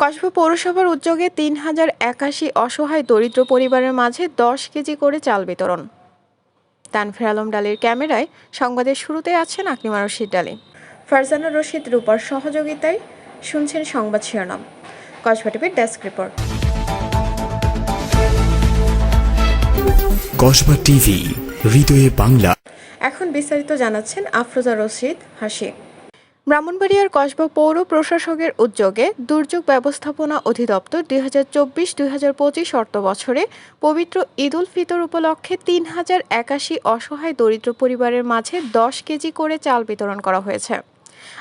কসবা পৌরসভার উদ্যোগে তিন হাজার একাশি অসহায় দরিদ্র পরিবারের মাঝে দশ কেজি করে চাল বিতরণ। তানফির আলম ডালির ক্যামেরায় সংবাদের শুরুতে আছেন আকলিমা রশিদ ডালি। ফারজানা রশিদ রূপার সহযোগিতায় শুনছেন সংবাদ শিরোনাম। কসবা টিভির ডেস্ক রিপোর্ট। কসবা টিভি হৃদয়ে বাংলা। এখন বিস্তারিত জানাচ্ছেন আফরোজা রশিদ হাসি। ব্রাহ্মণবাড়িয়ার কসবা পৌর প্রশাসকের উদ্যোগে দুর্যোগ ব্যবস্থাপনা অধিদপ্তর দুই হাজার চব্বিশ দুই হাজার পঁচিশ অর্থ বছরে পবিত্র ঈদ উল ফিতর উপলক্ষে তিন হাজার একাশি অসহায় দরিদ্র পরিবারের মাঝে দশ কেজি করে চাল বিতরণ করা হয়েছে।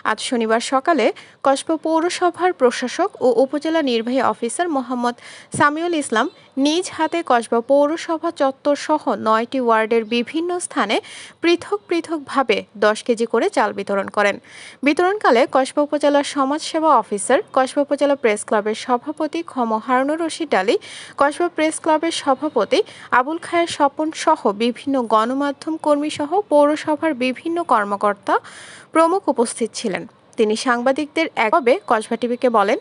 আজ শনিবার সকালে কসবা পৌরসভার প্রশাসক ও উপজেলা নির্বাহী অফিসার মোহাম্মদ সামিউল ইসলাম নিজ হাতে কসবা পৌরসভা চত্বর সহ নয়টি ওয়ার্ডের বিভিন্ন স্থানে পৃথক পৃথকভাবে দশ কেজি করে চাল বিতরণ করেন। বিতরণকালে কসবা উপজেলার সমাজসেবা অফিসার, কসবা উপজেলা প্রেস ক্লাবের সভাপতি খম হারুনুর রশিদ আলী, কসবা প্রেস ক্লাবের সভাপতি আবুল খায়ের স্বপন সহ বিভিন্ন গণমাধ্যম কর্মী সহ পৌরসভার বিভিন্ন কর্মকর্তা প্রমুখ উপস্থিত ছিলেন। তিনি সাংবাদিকদের একভাবে কসবা টিভিকে বলেন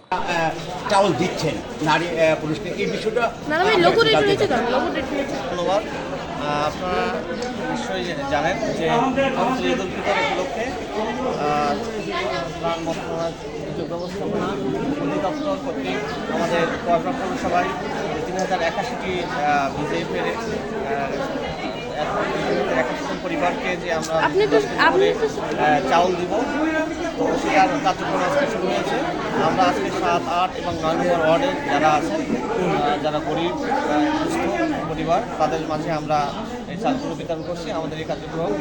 চাউল দিচ্ছেন নারী পুরুষকে। এই বিষয়টা ম্যাডাম এই লোগো রেট কেন? লোগো রেট রয়েছে ধন্যবাদ। আপনারা নিশ্চয়ই জানেন যে ঈদ উল ফিতর উপলক্ষে ত্রাণ মন্ত্রণালয় দুর্যোগ ব্যবস্থাপনা অধিদপ্তর কর্তৃক আমাদের কসবা পৌরসভায় তিন হাজার একাশিটি বিজেপির পরিবারকে যে আমরা চাউল দিব। তো সেটার কার্যক্রম আজকে শুরু হয়েছে। আমরা আজকে সাত আট এবং নয় নম্বর ওয়ার্ডে যারা আছে যারা গরিব সুস্থ পরিবার তাদের মাঝে আমরা চালগুলো বিতরণ করছি। আমাদের এই কার্যক্রম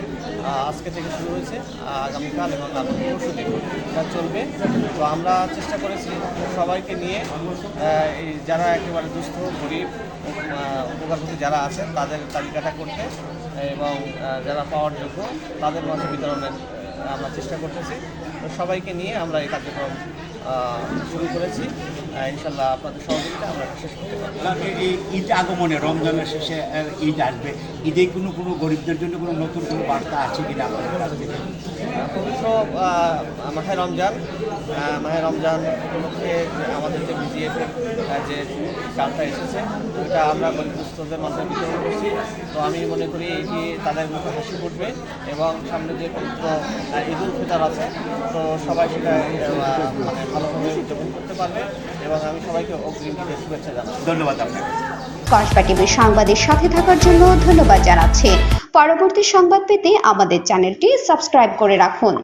আজকে থেকে শুরু হয়েছে, আগামীকাল এবং আগামী পরশু দিন। চলবে। তো আমরা চেষ্টা করেছি সবাইকে নিয়ে এই যারা একেবারে দুস্থ, গরিব উপকারভোগী যারা আছেন, তাদের তালিকাটা করতে এবং যারা পাওয়ার যোগ্য, তাদের মধ্যে বিতরণের আমরা চেষ্টা করতেছি। তো সবাইকে নিয়ে আমরা এই কার্যক্রম শুরু করেছি। ইনশাল্লাহ আপনাদের সহযোগিতা আমরা শেষ করতে পারব। কারণ এই ঈদ আগমনে রমজানের শেষে ঈদ আসবে ঈদে কোনো কোনো গরিবদের জন্য কোনো নতুন কোনো বার্তা আছে কাছ? থেকে পবিত্র মাহে রমজান মাহে রমজান উপলক্ষে আমাদের যে বিজিএফের যে চালটা এসেছে ওটা আমরা গরিবস্থদের মাধ্যমে বিতরণ করছি। তো আমি মনে করি এটি তাদের মুখে হাসি ফুটবে এবং সামনে যে পবিত্র আহ, ঈদ উল ফিতর আছে। তো সবাই সেটা মানে ভালোভাবে উদযাপন করতে পারবে এবং আমি সবাইকে অগ্রিম ঈদের শুভেচ্ছা জানাই ধন্যবাদ আপনাকে। কসবা টিভির সংবাদের সাথে থাকার জন্য ধন্যবাদ জানাচ্ছি। পরবর্তী সংবাদ পেতে আমাদের চ্যানেলটি সাবস্ক্রাইব করে রাখুন।